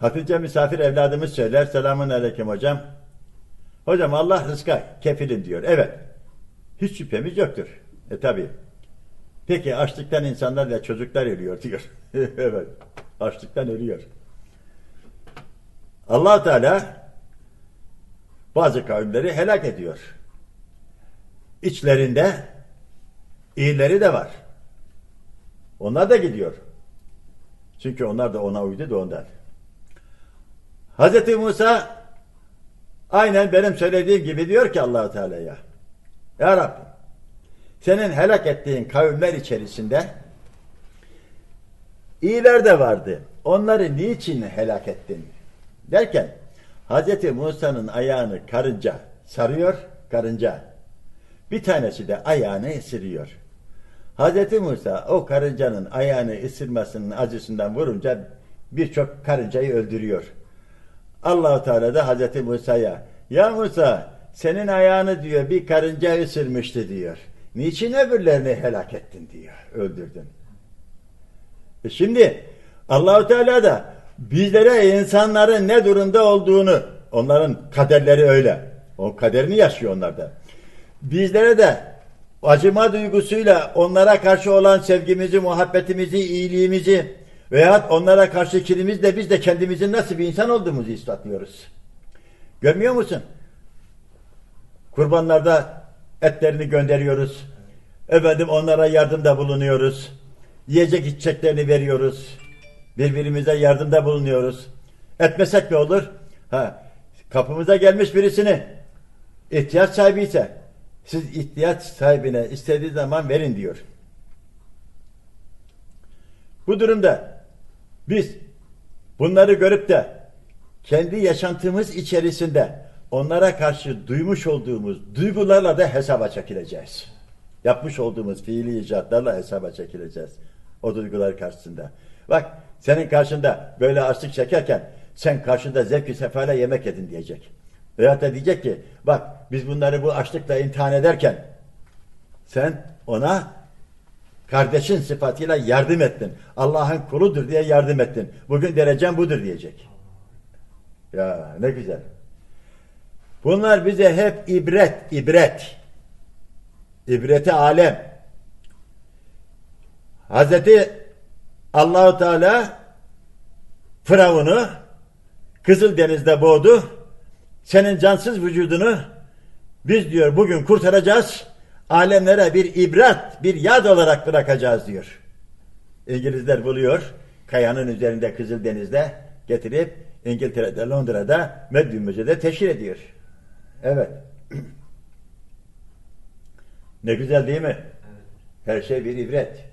Hatice misafir evladımız söyler. Selamun aleyküm hocam. Hocam Allah rızka kefilim diyor. Evet. Hiç şüphemiz yoktur. E tabi. Peki açlıktan insanlar ve çocuklar ölüyor diyor. evet. Açlıktan ölüyor. allah Teala bazı kavimleri helak ediyor. İçlerinde iyileri de var. Onlar da gidiyor. Çünkü onlar da ona uydu da ondan. Hazreti Musa aynen benim söylediğim gibi diyor ki allah Teala'ya Ya Rabbi senin helak ettiğin kavimler içerisinde iyiler de vardı. Onları niçin helak ettin? Derken Hazreti Musa'nın ayağını karınca sarıyor, karınca. Bir tanesi de ayağını ısırıyor. Hazreti Musa o karıncanın ayağını ısırmasının acısından vurunca birçok karıncayı öldürüyor. Allahu Teala da Hazreti Musa'ya ya Musa senin ayağını diyor bir karınca ısırmıştı diyor. Niçin öbürlerini helak ettin diyor. Öldürdün. E şimdi Allahu Teala da bizlere insanların ne durumda olduğunu onların kaderleri öyle. O kaderini yaşıyor onlar da. Bizlere de acıma duygusuyla onlara karşı olan sevgimizi, muhabbetimizi, iyiliğimizi veyahut onlara karşı kirimizle biz de kendimizin nasıl bir insan olduğumuzu ispatlıyoruz. Görmüyor musun? Kurbanlarda etlerini gönderiyoruz. Efendim onlara yardımda bulunuyoruz. Yiyecek içeceklerini veriyoruz. Birbirimize yardımda bulunuyoruz. Etmesek ne olur? Ha, kapımıza gelmiş birisini ihtiyaç sahibi ise siz ihtiyaç sahibine istediği zaman verin diyor. Bu durumda biz bunları görüp de kendi yaşantımız içerisinde onlara karşı duymuş olduğumuz duygularla da hesaba çekileceğiz. Yapmış olduğumuz fiili icatlarla hesaba çekileceğiz. O duygular karşısında. Bak senin karşında böyle açlık çekerken sen karşında zevk-i yemek yedin diyecek. Veyahut da diyecek ki bak biz bunları bu açlıkla imtihan ederken sen ona kardeşin sıfatıyla yardım ettin. Allah'ın kuludur diye yardım ettin. Bugün derecen budur diyecek. Ya ne güzel. Bunlar bize hep ibret, ibret. İbreti alem. Hazreti Allahu Teala Firavun'u Kızıldeniz'de boğdu. Senin cansız vücudunu biz diyor bugün kurtaracağız. Alemlere bir ibret, bir yad olarak bırakacağız diyor. İngilizler buluyor. Kayanın üzerinde Kızıldeniz'de getirip İngiltere'de, Londra'da Medyum Müze'de teşhir ediyor. Evet. ne güzel değil mi? Her şey bir ibret.